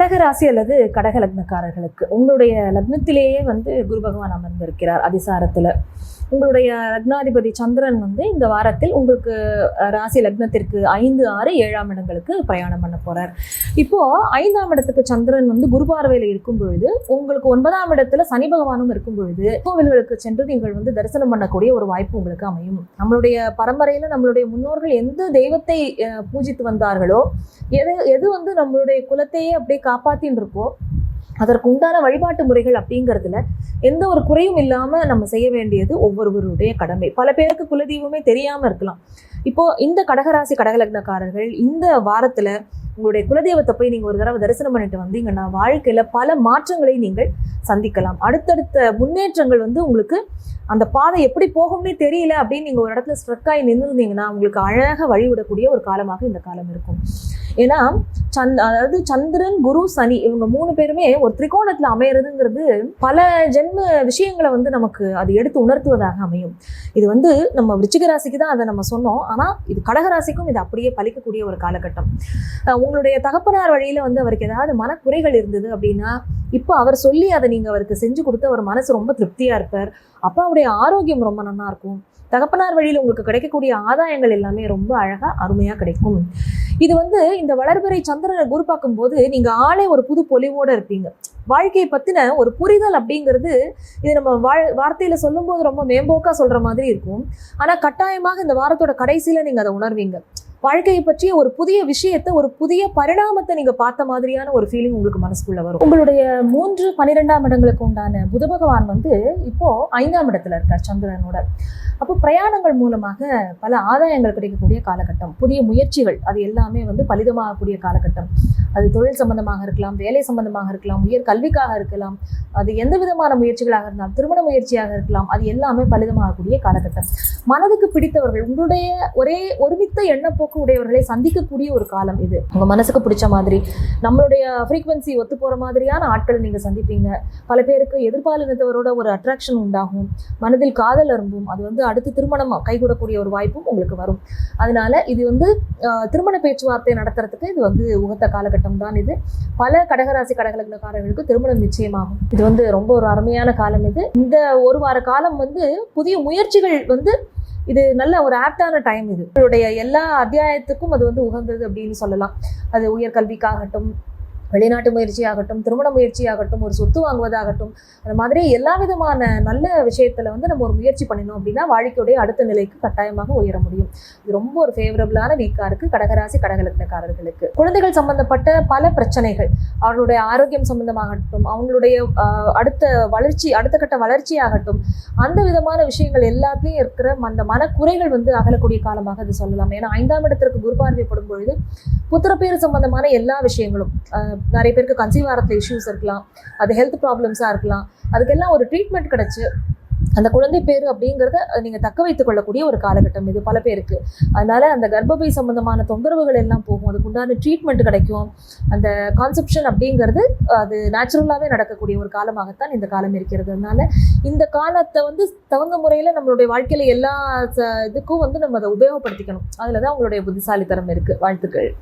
கடகராசி அல்லது கடக லக்னக்காரர்களுக்கு உங்களுடைய லக்னத்திலேயே வந்து குரு பகவான் அமர்ந்திருக்கிறார் அதிசாரத்தில். உங்களுடைய லக்னாதிபதி சந்திரன் வந்து இந்த வாரத்தில் உங்களுக்கு ராசி லக்னத்திற்கு ஐந்து ஆறு ஏழாம் இடங்களுக்கு பிரயாணம் பண்ண போறார். இப்போ ஐந்தாம் இடத்துக்கு சந்திரன் வந்து குரு பார்வையில் இருக்கும் பொழுது உங்களுக்கு ஒன்பதாம் இடத்துல சனி பகவானும் இருக்கும் பொழுது கோவில்களுக்கு சென்று நீங்கள் வந்து தரிசனம் பண்ணக்கூடிய ஒரு வாய்ப்பு உங்களுக்கு அமையும். நம்மளுடைய பரம்பரையில நம்மளுடைய முன்னோர்கள் எந்த தெய்வத்தை பூஜித்து வந்தார்களோ எது எது வந்து நம்மளுடைய குலத்தையே அப்படியே காப்பாத்தின்னு இருக்கோ அதற்கு உண்டான வழிபாட்டு முறைகள் அப்படிங்கிறதுல எந்த ஒரு குறையும் இல்லாமல் நம்ம செய்ய வேண்டியது ஒவ்வொருவருடைய கடமை. பல பேருக்கு குலதெய்வமே தெரியாமல் இருக்கலாம். இப்போ இந்த கடகராசி கடகலக்னக்காரர்கள் இந்த வாரத்தில் உங்களுடைய குலதெய்வத்தை போய் நீங்கள் ஒரு தடவை தரிசனம் பண்ணிட்டு வந்தீங்கன்னா வாழ்க்கையில் பல மாற்றங்களை நீங்கள் சந்திக்கலாம். அடுத்தடுத்த முன்னேற்றங்கள் வந்து உங்களுக்கு அந்த பாதை எப்படி போகும்னே தெரியல அப்படின்னு நீங்கள் ஒரு இடத்துல ஸ்ட்ரக் ஆகி நின்றுருந்தீங்கன்னா உங்களுக்கு அழகாக வழிவிடக்கூடிய ஒரு காலமாக இந்த காலம் இருக்கும். ஏன்னா சந்த் அதாவது சந்திரன் குரு சனி இவங்க மூணு பேருமே ஒரு திரிகோணத்தில் அமையிறதுங்கிறது பல ஜென்ம விஷயங்களை வந்து நமக்கு அது எடுத்து உணர்த்துவதாக அமையும். இது வந்து நம்ம விருச்சிக ராசிக்கு தான் அதை நம்ம சொன்னோம். ஆனால் இது கடகராசிக்கும் இது அப்படியே பலிக்கக்கூடிய ஒரு காலகட்டம். உங்களுடைய தகப்பனார் வழியில வந்து அவருக்கு ஏதாவது மனக்குறைகள் இருந்தது அப்படின்னா இப்போ அவர் சொல்லி அதை நீங்க அவருக்கு செஞ்சு கொடுத்து அவர் மனசு ரொம்ப திருப்தியா இருப்பார். அப்பாவுடைய ஆரோக்கியம் ரொம்ப நல்லா இருக்கும். தகப்பனார் வழியில் உங்களுக்கு கிடைக்கக்கூடிய ஆதாயங்கள் எல்லாமே ரொம்ப அழகா அருமையா கிடைக்கும். இது வந்து இந்த வளர்பிறை சந்திரனை குரு பார்க்கும்போது நீங்க ஆளே ஒரு புது பொலிவோட இருப்பீங்க. வாழ்க்கையை பத்தின ஒரு புரிதல் அப்படிங்கிறது இது நம்ம வாழ் வார்த்தையில சொல்லும்போது ரொம்ப மேம்போக்கா சொல்ற மாதிரி இருக்கும். ஆனா கட்டாயமாக இந்த வாரத்தோட கடைசியில நீங்க அதை உணர்வீங்க. வாழ்க்கையை பற்றிய ஒரு புதிய விஷயத்தை ஒரு புதிய பரிணாமத்தை நீங்க பார்த்த மாதிரியான ஒரு ஃபீலிங் உங்களுக்கு மனசுக்குள்ள வரும். உங்களுடைய மூன்று பன்னிரெண்டாம் இடங்களுக்கு உண்டான புத பகவான் வந்து இப்போ ஐந்தாம் இடத்துல இருக்கார் சந்திரனோட. அப்போ பிரயாணங்கள் மூலமாக பல ஆதாயங்கள் கிடைக்கக்கூடிய காலகட்டம் புதிய முயற்சிகள் அது எல்லாமே வந்து பலிதமாகக்கூடிய காலகட்டம். அது தொழில் சம்பந்தமாக இருக்கலாம் வேலை சம்பந்தமாக இருக்கலாம் உயர் கல்விக்காக இருக்கலாம் அது எந்த விதமான முயற்சிகளாக இருந்தாலும் திருமண முயற்சியாக இருக்கலாம் அது எல்லாமே பலிதமாகக்கூடிய காலகட்டம். மனதுக்கு பிடித்தவர்கள் உங்களுடைய ஒரே ஒருமித்த எண்ணப்போக்கு உடையவர்களை சந்திக்கக்கூடிய ஒரு காலம் இது. உங்க மனசுக்கு பிடிச்ச மாதிரி நம்மளுடைய ஃப்ரீக்வன்சி ஒத்து போற மாதிரியான ஆட்களை நீங்க சந்திப்பீங்க. பல பேருக்கு எதிர்பாலினத்தவரோட ஒரு அட்ராக்ஷன் உண்டாகும். மனதில் காதல் அரும்பும். அது வந்து அடுத்து திருமணம் கைகூடக்கூடிய ஒரு வாய்ப்பும் உங்களுக்கு வரும். அதனால இது வந்து திருமண பேச்சுவார்த்தை நடத்துறதுக்கு இது வந்து உகத்த காலகட்டம் தான் இது. பல கடகராசி கடகலக்காரர்களுக்கு திருமணம் நிச்சயமாகும். இது வந்து ரொம்ப ஒரு அருமையான காலம் இது. இந்த ஒரு வார காலம் வந்து புதிய முயற்சிகள் வந்து இது நல்ல ஒரு ஆப்டான டைம் இது. உங்களுடைய எல்லா அத்தியாயத்துக்கும் அது வந்து உகந்தது அப்படின்னு சொல்லலாம். அது உயர்கல்விக்காகட்டும் வெளிநாட்டு முயற்சியாகட்டும் திருமண முயற்சியாகட்டும் ஒரு சொத்து வாங்குவதாகட்டும் அந்த மாதிரி எல்லா விதமான நல்ல விஷயத்தில் வந்து நம்ம ஒரு முயற்சி பண்ணினோம் அப்படின்னா வாழ்க்கையுடைய அடுத்த நிலைக்கு கட்டாயமாக உயர முடியும். இது ரொம்ப ஒரு ஃபேவரபிளான வீக்காக இருக்குது கடகராசி கடகலக்னக்காரர்களுக்கு. குழந்தைகள் சம்பந்தப்பட்ட பல பிரச்சனைகள் அவர்களுடைய ஆரோக்கியம் சம்பந்தமாகட்டும் அவங்களுடைய அடுத்த வளர்ச்சி அடுத்த கட்ட வளர்ச்சியாகட்டும் அந்த விதமான விஷயங்கள் எல்லாத்துலயும் இருக்கிற அந்த மனக்குறைகள் வந்து அகலக்கூடிய காலமாக அது சொல்லலாம். ஏன்னா ஐந்தாம் இடத்திற்கு குருபார்வைப்படும் பொழுது புத்திரப்பேறு சம்பந்தமான எல்லா விஷயங்களும் நிறைய பேருக்கு கன்சீவ் ஆகிறதுல இஷ்யூஸ் இருக்கலாம். அது ஹெல்த் ப்ராப்ளம்ஸாக இருக்கலாம். அதுக்கெல்லாம் ஒரு ட்ரீட்மெண்ட் கிடச்சி அந்த குழந்தை பேர் அப்படிங்கிறத நீங்கள் தக்க வைத்துக் கொள்ளக்கூடிய ஒரு காலகட்டம் இது பல பேருக்கு. அதனால அந்த கர்ப்பப்பை சம்பந்தமான தொந்தரவுகள் எல்லாம் போகும். அதுக்கு உண்டான ட்ரீட்மெண்ட் கிடைக்கும். அந்த கான்செப்ஷன் அப்படிங்கிறது அது நேச்சுரலாகவே நடக்கக்கூடிய ஒரு காலமாகத்தான் இந்த காலம் இருக்கிறது. அதனால இந்த காலத்தை வந்து தகுந்த முறையில் நம்மளுடைய வாழ்க்கையில் எல்லா ச- இதுக்கும் வந்து நம்ம அதை உபயோகப்படுத்திக்கணும். அதில் தான் உங்களுடைய புத்திசாலித்தனம் இருக்குது வாழ்த்துக்கள்.